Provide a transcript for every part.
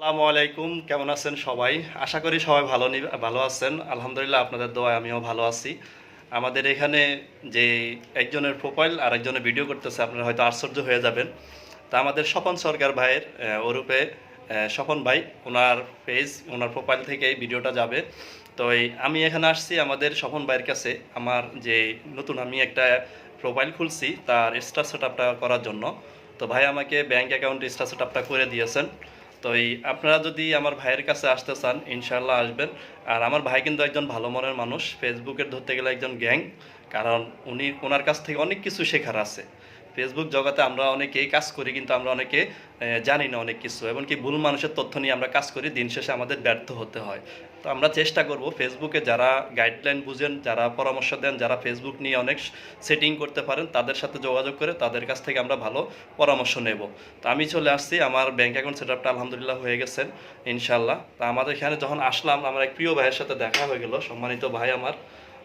আসসালামু আলাইকুম, কেমন আছেন সবাই? আশা করি সবাই ভালো ভালো আছেন। আলহামদুলিল্লাহ আপনাদের দোয়ায় আমিও ভালো আছি। আমাদের এখানে যে একজনের প্রোফাইল আর একজনের ভিডিও করতেছে, আপনারা হয়তো আশ্চর্য হয়ে যাবেন। তা আমাদের স্বপন সরকার ভাইয়ের ওরূপে স্বপন ভাই, ওনার পেজ ওনার প্রোফাইল থেকে ভিডিওটা যাবে। তো এই আমি এখানে আসছি আমাদের স্বপন ভাইয়ের কাছে। আমার যে নতুন আমি একটা প্রোফাইল খুলছি, তার স্টার সেট করার জন্য। তো ভাই আমাকে ব্যাংক অ্যাকাউন্ট স্টার সেট করে দিয়েছেন। তো এই আপনারা যদি আমার ভাইয়ের কাছে আসতে চান ইনশাল্লাহ আসবেন। আর আমার ভাই কিন্তু একজন ভালো মনের মানুষ। ফেসবুকের ধরতে গেলে একজন গ্যাং। কারণ উনি, ওনার কাছ থেকে অনেক কিছু শেখার আছে। ফেসবুক জগতে আমরা অনেকেই কাজ করি, কিন্তু আমরা অনেকে জানি না অনেক কিছু। এমনকি ভুল মানুষের তথ্য নিয়ে আমরা কাজ করি, দিন শেষে আমাদের ব্যর্থ হতে হয়। তো আমরা চেষ্টা করব ফেসবুকে যারা গাইডলাইন বুঝেন, যারা পরামর্শ দেন, যারা ফেসবুক নিয়ে অনেক সেটিং করতে পারেন, তাদের সাথে যোগাযোগ করে তাদের কাছ থেকে আমরা ভালো পরামর্শ নেব। তো আমি চলে আসছি, আমার ব্যাঙ্ক অ্যাকাউন্ট সেট আপটা আলহামদুলিল্লাহ হয়ে গেছে ইনশাল্লাহ তা আমাদের এখানে যখন আসলাম, আমার এক প্রিয় ভাইয়ের সাথে দেখা হয়ে গেল, সম্মানিত ভাই আমার।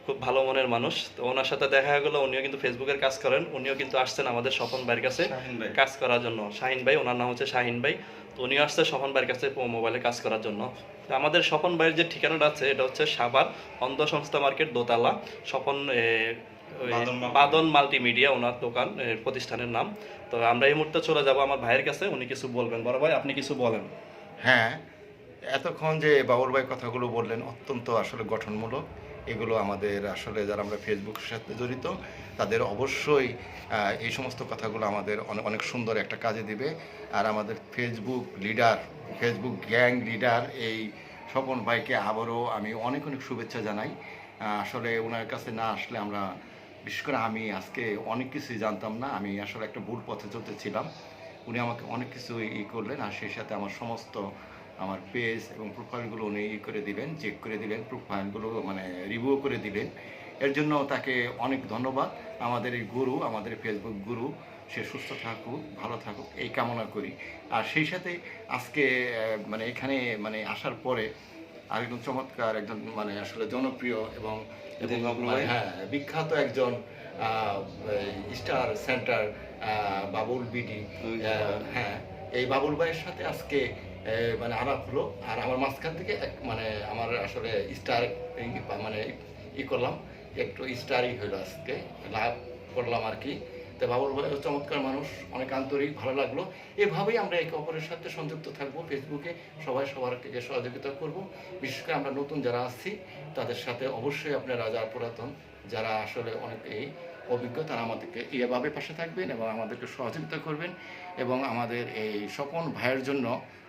খুব ভালো মনের মানুষ। তো ওনার সাথে দেখা গেলো উনিও কিন্তু ফেসবুকের কাজ করেন। উনিও কিন্তু আসছেন আমাদের স্বপন ভাইয়ের কাছে কাজ করার জন্য। শাহিন ভাই ওনার নাম হচ্ছে শাহিন ভাই। তো উনিও আসছে স্বপন ভাইয়ের কাছে মোবাইলে কাজ করার জন্য। তো আমাদের স্বপন ভাইয়ের যে ঠিকানাটা আছে এটা হচ্ছে সাভার অন্ধ সংস্থা মার্কেট দোতলা। স্বপন বাদন মাল্টিমিডিয়া ওনার দোকান প্রতিষ্ঠানের নাম। তো আমরা এই মুহূর্তে চলে যাব আমার ভাইয়ের কাছে। উনি কিছু বলবেন। বড় ভাই আপনি কিছু বলেন। হ্যাঁ এতক্ষণ যে বাবুর ভাই কথাগুলো বললেন অত্যন্ত আসলে গঠনমূলক। এগুলো আমাদের আসলে যারা আমরা ফেসবুকের সাথে জড়িত, তাদের অবশ্যই এই সমস্ত কথাগুলো আমাদের অনেক অনেক সুন্দর একটা কাজে দিবে। আর আমাদের Facebook leader Facebook gang leader এই স্বপন ভাইকে আবারও আমি অনেক অনেক শুভেচ্ছা জানাই। আসলে ওনার কাছে না আসলে আমরা, বিশেষ করে আমি আজকে অনেক কিছুই জানতাম না, আমি আসলে একটা ভুল পথে চলতেছিলাম। উনি আমাকে অনেক কিছু ই করলেন আর সেই সাথে আমার সমস্ত আমার পেজ এবং প্রোফাইলগুলো উনি করে দিলেন চেক করে দিলেন প্রোফাইলগুলো মানে রিভিউ করে দিলেন। এর জন্য তাকে অনেক ধন্যবাদ। আমাদের এই গুরু আমাদের ফেসবুক গুরু সে সুস্থ থাকুক ভালো থাকুক এই কামনা করি। আর সেই সাথে আজকে মানে এখানে মানে আসার পরে আরেকজন চমৎকার একজন মানে আসলে জনপ্রিয় এবং মানে? হ্যাঁ বিখ্যাত একজন স্টার সেন্টার বাবুল বিডি হ্যাঁ এই বাবুল ভাইয়ের সাথে আজকে মানে আলাপ হলো আর আমার মাঝখান থেকে মানে আমার আসলে স্টার মানে ই করলাম, একটু স্টারই হইল আজকে। লাভ করলাম আর কি। তো বাবুল ভাই চমৎকার মানুষ, অনেক আন্তরিক, ভালো লাগল। এভাবেই আমরা একে অপরের সাথে সংযুক্ত থাকব ফেসবুকে সবাই সবার থেকে সহযোগিতা করব। বিশেষ করে আমরা নতুন যারা আসছি তাদের সাথে অবশ্যই আপনারা যারা পুরাতন যারা আসলে অনেক এই অভিজ্ঞ, তারা আমাদেরকে এভাবে পাশে থাকবেন এবং আমাদেরকে সহযোগিতা করবেন এবং আমাদের এই স্বপন ভাইয়ের জন্য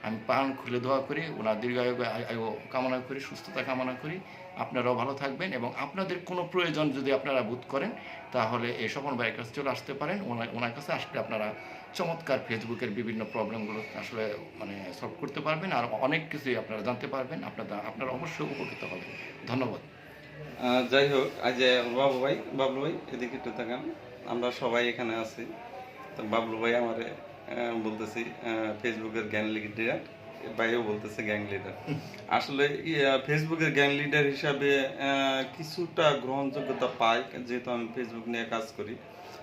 আমি প্রাণ খুলে দোয়া করি। ওনার দীর্ঘায়ু আয়ু কামনা করি, সুস্থতা কামনা করি। আপনারাও ভালো থাকবেন এবং আপনাদের কোনো প্রয়োজন যদি আপনারা বোধ করেন, তাহলে এই স্বপন ভাইয়ের কাছে চলে আসতে পারেন। ওনার কাছে আসলে আপনারা চমৎকার ফেসবুকের বিভিন্ন প্রবলেমগুলো আসলে মানে সলভ করতে পারবেন। আর অনেক কিছুই আপনারা জানতে পারবেন। আপনারা আপনারা অবশ্যই উপকৃত হবেন। ধন্যবাদ। যাই হোক, আজ বাবু ভাই, বাবলু ভাই, এদিকে একটু তাকান। আমরা সবাই এখানে আছি। তো বাবলু ভাই আমারে বলতেছি ফেসবুকের গ্যাং লিডার ভাইও বলতেছে গ্যাং লিডার আসলে ফেসবুকের গ্যাং লিডার হিসাবে কিছুটা গ্রহণযোগ্যতা পাই, যেহেতু আমি ফেসবুক নিয়ে কাজ করি।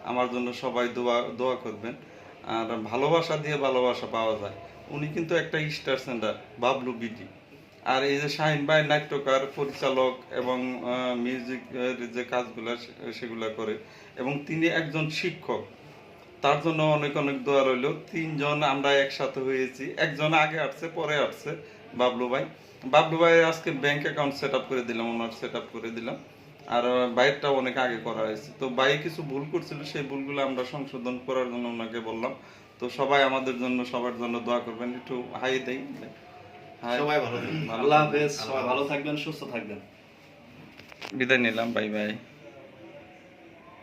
আমার জন্য সবাই দোয়া দোয়া করবেন। আর ভালোবাসা দিয়ে ভালোবাসা পাওয়া যায়। উনি কিন্তু একটা স্টার সেন্টার বাবলু বিডি। আর এই যে শাহিন ভাই নাট্যকার, পরিচালক এবং মিউজিক যে কাজগুলো সেগুলো করে এবং তিনি একজন শিক্ষক। তার জন্য অনেক অনেক দোয়া রইল। তিনজন আমরা একসাথে হয়েছি। একজন আগে আসছে, পরে আসছে, বাবলু ভাই। বাবলু ভাই আজকে ব্যাংক অ্যাকাউন্ট সেট করে দিলাম, ওনার সেট করে দিলাম। আর বাইকটা অনেক আগে করা হয়েছে। তো ভাই কিছু ভুল করছিল, সেই ভুলগুলো আমরা সংশোধন করার জন্য ওনাকে বললাম। তো সবাই আমাদের জন্য, সবার জন্য দোয়া করবেন। একটু হাই হাই সবাই ভালো থাকবেন। আল্লাহ হাফেজ সবাই ভালো থাকবেন সুস্থ থাকবেন। বিদায় নিলাম বাই বাই।